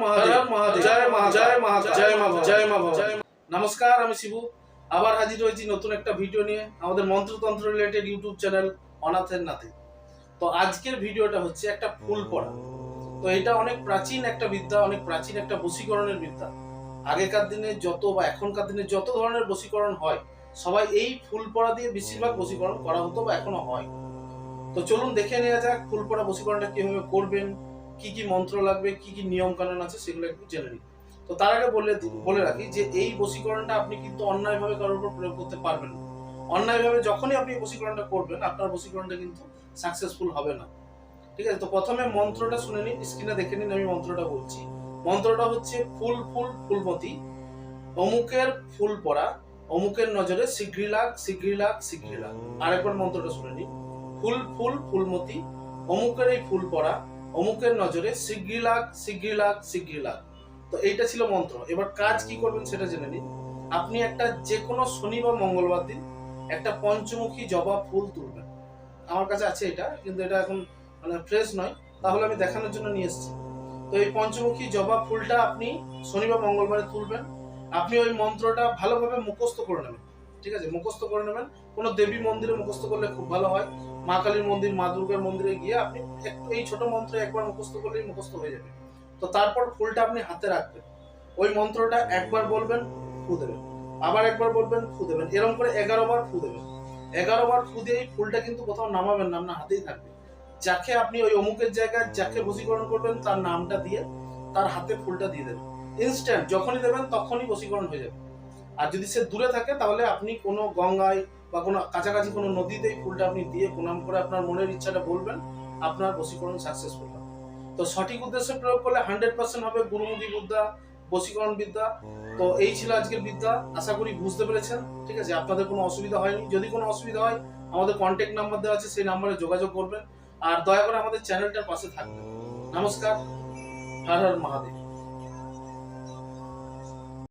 মহাদেব। জয় মা বাবা, জয় মা বাবা। নমস্কার আমি শিবু। আবার হাজির হয়েছি নতুন একটা ভিডিও নিয়ে আমাদের মন্ত্রতন্ত্র রিলেটেড ইউটিউব চ্যানেল অনাথের নাথে তো আজকের ভিডিওটা হচ্ছে একটা ফুল পড়া। তো এটা অনেক প্রাচীন একটা বিদ্যা অনেক প্রাচীন একটা বশীকরণের বিদ্যা। আগেকার দিনে যত বা এখনকার দিনে যত ধরনের বশীকরণ হয় সবাই এই ফুল পড়া দিয়ে বেশিরভাগ বশীকরণ করা হতো বা এখনও হয়। তো চলুন দেখে নেওয়া যাক ফুল পড়া বশীকরণটা কীভাবে করবেন কি কি মন্ত্র লাগবে, কি কি নিয়ম কানুন আছে সেগুলো একটু জেনে নিন তো তার আগে বলে বলে রাখি যে এই বশীকরণটা আপনি কিন্তু অন্যায়ভাবে কারোর উপর প্রয়োগ করতে পারবেন না। অন্যায়ভাবে যখনই আপনি বশীকরণটা করবেন, আপনার বশীকরণটা কিন্তু সাকসেসফুল হবে না। ঠিক আছে? তো প্রথমে মন্ত্রটা শুনে নিন স্ক্রিনে দেখে নিন আমি মন্ত্রটা বলছি। মন্ত্রটা হচ্ছে ফুল ফুল, ফুলমতি। অমুকের ফুল পড়া, অমুকের নজরে শীঘ্রই লাগ শীঘ্রই লাগ শীঘ্রই লাগ। আরেকবার মন্ত্রটা শুনে নিন। ফুল ফুল, ফুলমতি। অমুকের এই ফুল পড়া অমুকের নজরে শীঘ্রই লাগ শীঘ্রই লাগ শীঘ্রই লাগ তো এইটা ছিল মন্ত্র। এবার কাজ কি করবেন সেটা জেনে নিন। আপনি একটা যে কোনো শনি বা মঙ্গলবার দিন একটা পঞ্চমুখী জবা ফুল তুলবেন। আমার কাছে আছে এটা, কিন্তু এটা এখন মানে ফ্রেশ নয়। তাহলে আমি দেখানোর জন্য নিয়ে এসেছি। তো এই পঞ্চমুখী জবা ফুলটা আপনি শনি বা মঙ্গলবারে তুলবেন। আপনি ওই মন্ত্রটা ভালোভাবে মুখস্থ করে নেবেন। ঠিক আছে? মুখস্থ করে নেবেন। কোনো দেবী মন্দিরে মুখস্থ করলে খুব ভালো হয়। মা কালীর মন্দির, মা দুর্গার মন্দিরে গিয়ে আপনি এই ছোট মন্ত্র একবার মুখস্থ করলেই মুখস্থ হয়ে যাবে। তো তারপর ফুলটা আপনি হাতে রাখবেন। ওই মন্ত্রটা একবার বলবেন, ফু দেবেন। আবার একবার বলবেন, ফু দেবেন। এরকম করে এগারো বার ফু দেবেন। এগারো বার ফু দিয়ে ফুলটা কিন্তু কোথাও নামাবেন না, আপনার হাতেই থাকবে। যাকে আপনি ওই অমুকের জায়গায় যাকে বশীকরণ করবেন, তার নামটা দিয়ে তার হাতে ফুলটা দিয়ে দেবেন। ইনস্ট্যান্ট যখনই দেবেন, তখনই বশীকরণ হয়ে যাবে। আর যদি সে দূরে থাকে, তাহলে আপনি কোনো গঙ্গায় বা কোনো কাছাকাছি কোনো নদীতে এই ফুলটা আপনি দিয়ে প্রণাম করে আপনার মনের ইচ্ছাটা বলবেন, আপনার বশীকরণ সাকসেসফুল হবে। তো সঠিক উদ্দেশ্যে প্রয়োগ করলে হান্ড্রেড পার্সেন্ট হবে গুরুমুখী বিদ্যা বশীকরণ বিদ্যা। তো এই ছিল আজকের বিদ্যা। আশা করি বুঝতে পেরেছেন। ঠিক আছে, আপনাদের কোনো অসুবিধা হয়নি। যদি কোনো অসুবিধা হয়, আমাদের কন্ট্যাক্ট নাম্বার দেওয়া আছে, সেই নাম্বারে যোগাযোগ করবেন। আর দয়া করে আমাদের চ্যানেলটার পাশে থাকবেন। নমস্কার। হর হর মহাদেব।